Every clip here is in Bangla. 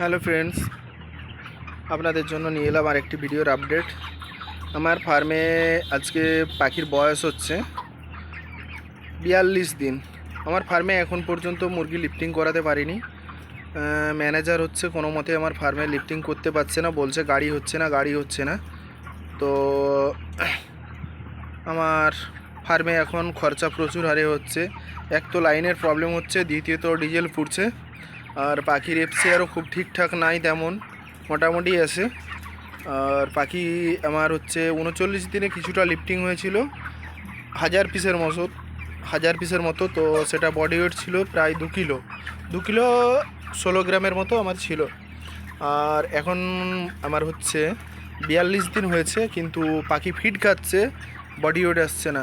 হ্যালো ফ্রেন্ডস, আপনাদের জন্য নিয়ে এলাম আরেকটি ভিডিওর আপডেট। আমার ফার্মে আজকে পাখির বয়স হচ্ছে বিয়াল্লিশ দিন। আমার ফার্মে এখন পর্যন্ত মুরগি লিফটিং করাতে পারিনি। ম্যানেজার হচ্ছে কোনো মতে আমার ফার্মে লিফটিং করতে পারছে না, বলছে গাড়ি হচ্ছে না, গাড়ি হচ্ছে না। তো আমার ফার্মে এখন খরচা প্রচুর হারে হচ্ছে। এক তো লাইনের প্রবলেম হচ্ছে, দ্বিতীয়ত ডিজেল ফুটছে। আর পাখির এফসিআরও খুব ঠিকঠাক নাই তেমন, মোটামুটি আছে। আর পাখি আমার হচ্ছে উনচল্লিশ দিনে কিছুটা লিফটিং হয়েছিল, হাজার পিসের মতো, হাজার পিসের মতো, তো সেটা বডি ওয়েট ছিল প্রায় দু কিলো। দু কিলো ষোলো গ্রামের মতো আমার ছিল। আর এখন আমার হচ্ছে বিয়াল্লিশ দিন হয়েছে, কিন্তু পাখি ফিট খাচ্ছে বডি ওয়েট আসছে না।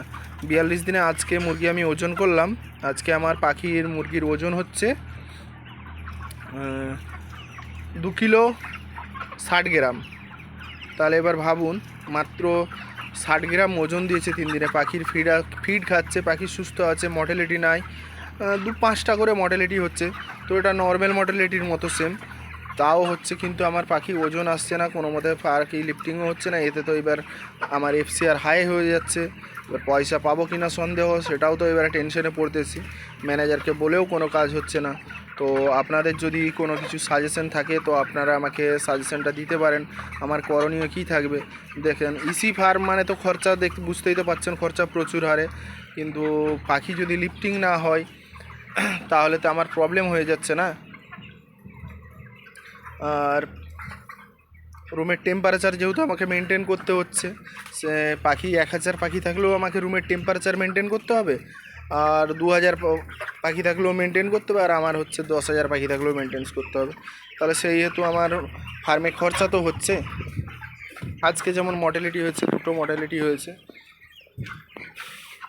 বিয়াল্লিশ দিনে আজকে মুরগি আমি ওজন করলাম, আজকে আমার পাখির মুরগির ওজন হচ্ছে দু কিলো ষাট গ্রাম। তাহলে এবার ভাবুন, মাত্র ষাট গ্রাম ওজন দিয়েছে তিন দিনে। পাখির ফিড ফিড খাচ্ছে, পাখি সুস্থ আছে মর্টালিটি নাই। দু পাঁচটা করে মর্টালিটি হচ্ছে। তো এটা নর্মাল মর্টালিটির মতো সেম তাও হচ্ছে কিন্তু আমার পাখি ওজন আসছে না, কোনো মতে পাখি লিফটিংও হচ্ছে না। এতে তো এবার আমার এফসিআর হাই হয়ে যাচ্ছে। এবার পয়সা পাবো কি না সন্দেহ, সেটাও তো এবারে টেনশনে পড়তেছি। ম্যানেজারকে বলেও কোনো কাজ হচ্ছে না। তো আপনাদের যদি কোনো কিছু সাজেশন থাকে, তো আপনারা আমাকে সাজেশনটা দিতে পারেন। আমার করণীয় কী থাকবে? দেখেন ইসি ফার্ম মানে তো খরচা দেখ বুঝতেই তো পাচ্ছেন, খরচা প্রচুর হারে। কিন্তু পাখি যদি লিফটিং না হয়, তাহলে তো আমার প্রবলেম হয়ে যাচ্ছে না। আর রুমের টেম্পারেচার যেহেতু আমাকে মেনটেন করতে হচ্ছে, সে পাখি, এক হাজার পাখি থাকলেও আমাকে রুমের টেম্পারেচার মেনটেন করতে হবে। আর দু হাজার পাখি থাকলেও মেনটেন করতে হবে আর আমার হচ্ছে দশ হাজার পাখি থাকলেও মেনটেন্স করতে হবে। তাহলে সেই হেতু আমার ফার্মে খরচা তো হচ্ছে। আজকে যেমন মর্টালিটি হয়েছে, দুটো মর্টালিটি হয়েছে।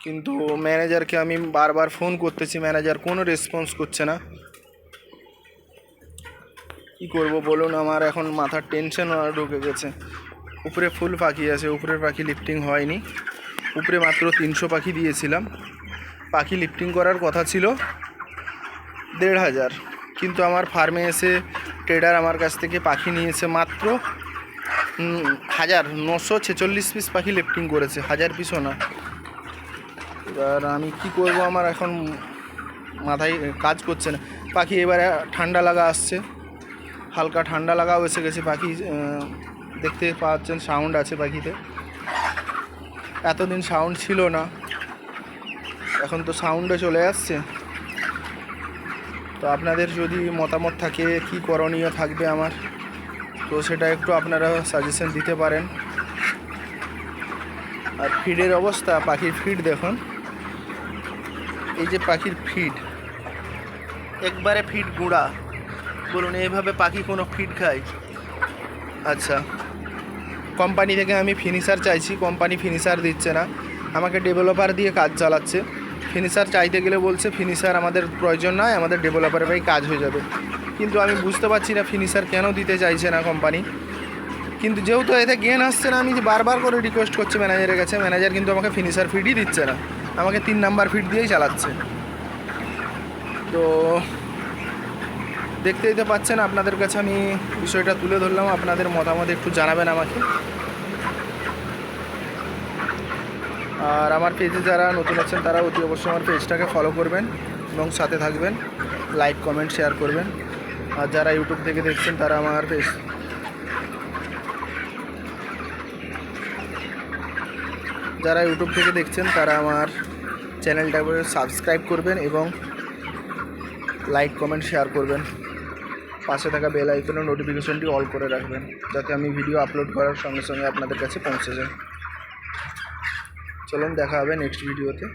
কিন্তু ম্যানেজারকে আমি বারবার ফোন করতেছি ম্যানেজার কোনো রেসপন্স করছে না। কী করব বলুন, আমার এখন মাথার টেনশন ঢুকে গেছে। উপরে ফুল পাখি আছে, উপরের পাখি লিফটিং হয়নি। উপরে মাত্র তিনশো পাখি দিয়েছিলাম। পাখি লিফটিং করার কথা ছিল দেড় হাজার। কিন্তু আমার ফার্মে এসে ট্রেডার আমার কাছ থেকে পাখি নিয়েছে মাত্র হাজার নশো ছেচল্লিশ পিস পাখি লিফটিং করেছে, হাজার পিসও না। এবার আমি কি করব আমার এখন মাথায় কাজ করছে না। পাখি এবারে ঠান্ডা লাগা আসছে, হালকা ঠান্ডা লাগাও এসে গেছে পাখি দেখতে পাচ্ছেন সাউন্ড আছে পাখিতে। এতদিন সাউন্ড ছিল না। এখন তো সাউন্ডে চলে আসছে। তো আপনাদের যদি মতামত থাকে, কি করণীয় থাকবে আমার? তো সেটা একটু আপনারা সাজেশন দিতে পারেন। আর ফিডের অবস্থা, পাখির ফিড দেখুন। এই যে পাখির ফিড একবারে ফিড গুঁড়া। বলুন এইভাবে পাখি কোনো ফিড খায়? আচ্ছা। কোম্পানি থেকে আমি ফিনিশার চাইছি কোম্পানি ফিনিশার দিচ্ছে না। আমাকে ডেভেলপার দিয়ে কাজ চালাচ্ছে। ফিনিশার চাইতে গেলে বলছে ফিনিশার আমাদের প্রয়োজন নয়, আমাদের ডেভেলপারের ভাই কাজ হয়ে যাবে। কিন্তু আমি বুঝতে পারছি না ফিনিশার কেন দিতে চাইছে না কোম্পানি কিন্তু যেহেতু এতে গেন আসছে না, আমি যে বারবার করে রিকোয়েস্ট করছি ম্যানেজারের কাছে ম্যানেজার কিন্তু আমাকে ফিনিশার ফিডই দিচ্ছে না। আমাকে তিন নাম্বার ফিড দিয়েই চালাচ্ছে। তো দেখতে দিতে পাচ্ছেন, আপনাদের কাছে আমি বিষয়টা তুলে ধরলাম, আপনাদের মতামত একটু জানাবেন আমাকে। আর আমার পেজে যারা নতুন আছেন, তারা অতি অবশ্যই আমার পেজটাকে ফলো করবেন এবং সাথে থাকবেন লাইক কমেন্ট শেয়ার করবেন। আর যারা ইউটিউব থেকে দেখছেন, তারা আমার পেজ যারা ইউটিউব থেকে দেখছেন, তারা আমার চ্যানেলটাকে সাবস্ক্রাইব করবেন এবং লাইক কমেন্ট শেয়ার করবেন। পাশে থাকা বেল আইকনের নোটিফিকেশনটি অল করে রাখবেন, যাতে আমি ভিডিও আপলোড করার সঙ্গে সঙ্গে আপনাদের কাছে পৌঁছে যায়। চলুন দেখা হবে নেক্সট ভিডিওতে